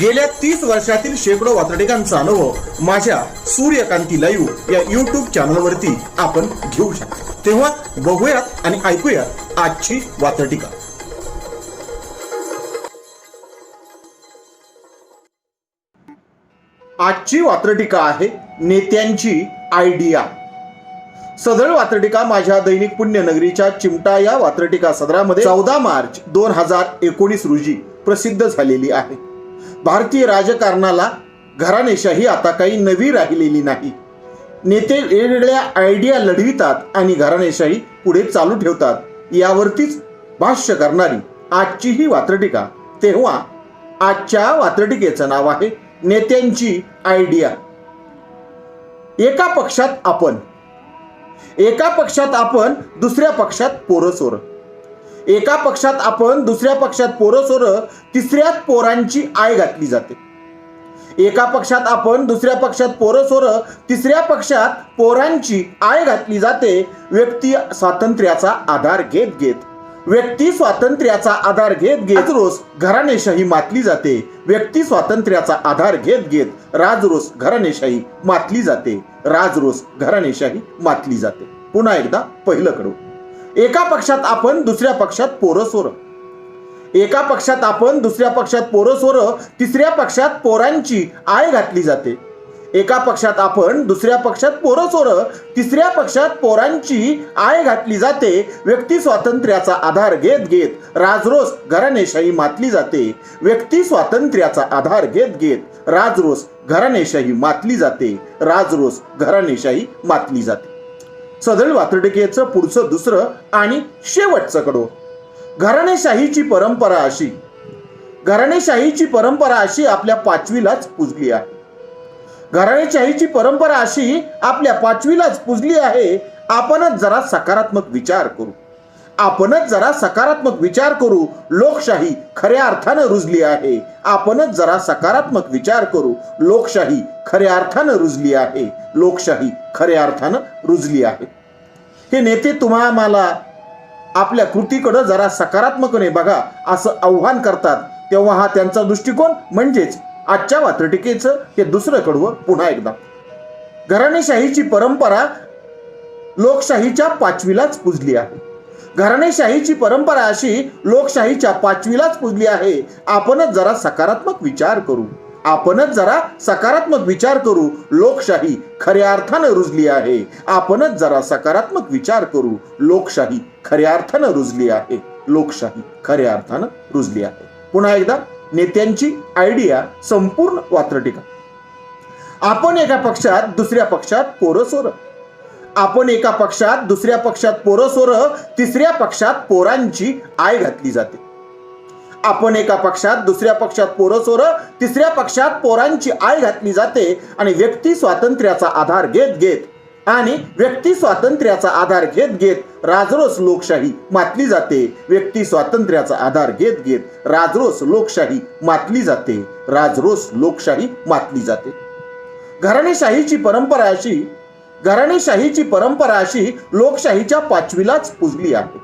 गेल्या तीस वर्षातील शेकडो वातडिकांचा अनुभव माझ्या सूर्यकांती लाईव्ह या युट्यूब चॅनलवरती आपण घेऊ शकता. तेव्हा बघूयात आणि ऐकूयात आजची वातटिका आजची वात्रटिका आहे नेत्यांची आयडिया सदळ वात्रटिका माझ्या दैनिक पुण्यनगरीच्या चिमटा या वात्रटिका सदरामध्ये चौदा मार्च दोन हजार एकोणीस रोजी प्रसिद्ध झालेली आहे. भारतीय राजकारणाला घराणेशाही आता काही नवी राहिलेली नाही. नेते वेगवेगळ्या आयडिया लढवितात आणि घराणेशाही पुढे चालू ठेवतात. यावरतीच भाष्य करणारी आजची ही वात्रटिका तेव्हा आजच्या वात्रटिकेचं नाव आहे नेत्यांची आयडिया एका पक्षात आपण एका पक्षात आपण दुसऱ्या पक्षात पोरसोर. एका पक्षात आपण दुसऱ्या पक्षात पोरसोर तिसऱ्यात पोरांची आय घातली जाते. एका पक्षात आपण दुसऱ्या पक्षात पोरसोर तिसऱ्या पक्षात पोरांची आय घातली जाते. व्यक्ती स्वातंत्र्याचा आधार घेत घेत. व्यक्ती स्वातंत्र्याचा आधार घेत घेत रोज घराणेशाही मातली जाते. व्यक्ती स्वातंत्र्याचा आधार घेत घेत राजरोस घराणेशाही मातली जाते. राजरोस घराणेशाही मातली जाते. पुन्हा एकदा पहिलं कडू. एका पक्षात आपण दुसऱ्या पक्षात पोरसोर एका पक्षात आपण दुसऱ्या पक्षात पोरसोर तिसऱ्या पक्षात पोरांची आय घातली जाते. एका पक्षात आपण दुसऱ्या पक्षात पोरसोर तिसऱ्या पक्षात पोरांची आय घातली जाते. व्यक्ती स्वातंत्र्याचा आधार घेत घेत राजरोस घराणेशाही मातली जाते. व्यक्ती स्वातंत्र्याचा आधार घेत घेत राजरोस घराणेशाही मातली जाते. राजरोस घराणेशाही मातली जाते. सदळ वात्रटिकेचं पुढचं दुसरं आणि शेवटचं कडो. घराणेशाहीची परंपरा अशी. घराणेशाहीची परंपरा अशी आपल्या पाचवीलाच पुजली आहे. घराणेशाहीची परंपरा अशी आपल्या पाचवीलाच पुजली आहे. आपणच जरा सकारात्मक विचार करू. आपणच जरा सकारात्मक विचार करू. लोकशाही खऱ्या अर्थानं रुजली आहे. आपणच जरा सकारात्मक विचार करू. लोकशाही खऱ्या अर्थानं रुजली आहे. लोकशाही खऱ्या अर्थानं रुजली आहे. हे नेते तुम्हा मला आपल्या कृतीकडं जरा सकारात्मकने बघा असं आव्हान करतात. तेव्हा हा त्यांचा दृष्टिकोन म्हणजेच आजच्या वात्रटिकेचं हे दुसरं कडवं पुन्हा एकदा. घराणेशाहीची परंपरा लोकशाहीच्या पाचवीलाच पुजली आहे. घराणेशाहीची परंपरा अशी लोकशाहीच्या पाचवीलाच पुजली आहे. आपणच जरा सकारात्मक विचार करू. आपणच जरा सकारात्मक विचार करू. लोकशाही खऱ्या अर्थानं रुजली आहे. आपणच जरा सकारात्मक विचार करू. लोकशाही खऱ्या अर्थानं रुजली आहे. लोकशाही खऱ्या अर्थानं रुजली आहे. पुन्हा एकदा नेत्यांची आयडिया संपूर्ण वात्रटिका. आपण एका पक्षात दुसऱ्या पक्षात पोरसोर आपण एका पक्षात दुसऱ्या पक्षात पोरसोर तिसऱ्या पक्षात पोरांची आय घातली जाते. आपण एका पक्षात दुसऱ्या पक्षात पोरसोर तिसऱ्या पक्षात पोरांची आय घातली जाते आणि व्यक्ती स्वातंत्र्याचा आधार घेत घेत आणि व्यक्ती स्वातंत्र्याचा आधार घेत घेत राजरोस लोकशाही मातली जाते. व्यक्ती स्वातंत्र्याचा आधार घेत घेत राजरोस लोकशाही मातली जाते. राजरोस लोकशाही मातली जाते. घराणेशाहीची परंपरा अशी घराणेशाहीची परंपरा अशी लोकशाहीच्या पाचवीलाच पुजली आहे.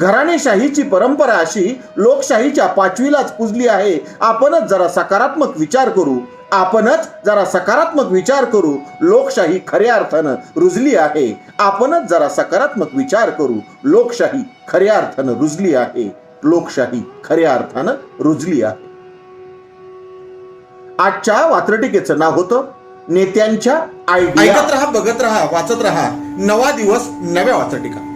घराणेशाहीची परंपरा अशी लोकशाहीच्या पाचवीलाच पुजली आहे. आपणच जरा सकारात्मक विचार करू. आपणच जरा सकारात्मक विचार करू. लोकशाही खऱ्या अर्थानं रुजली आहे. आपणच जरा सकारात्मक विचार करू. लोकशाही खऱ्या अर्थानं रुजली आहे. लोकशाही खऱ्या अर्थानं रुजली आहे. आजच्या वात्रटिकेचं नाव होतं नेत्यांच्या ऐकत राहा बघत राहा वाचत राहा. नवा दिवस नव्या वाचटिका.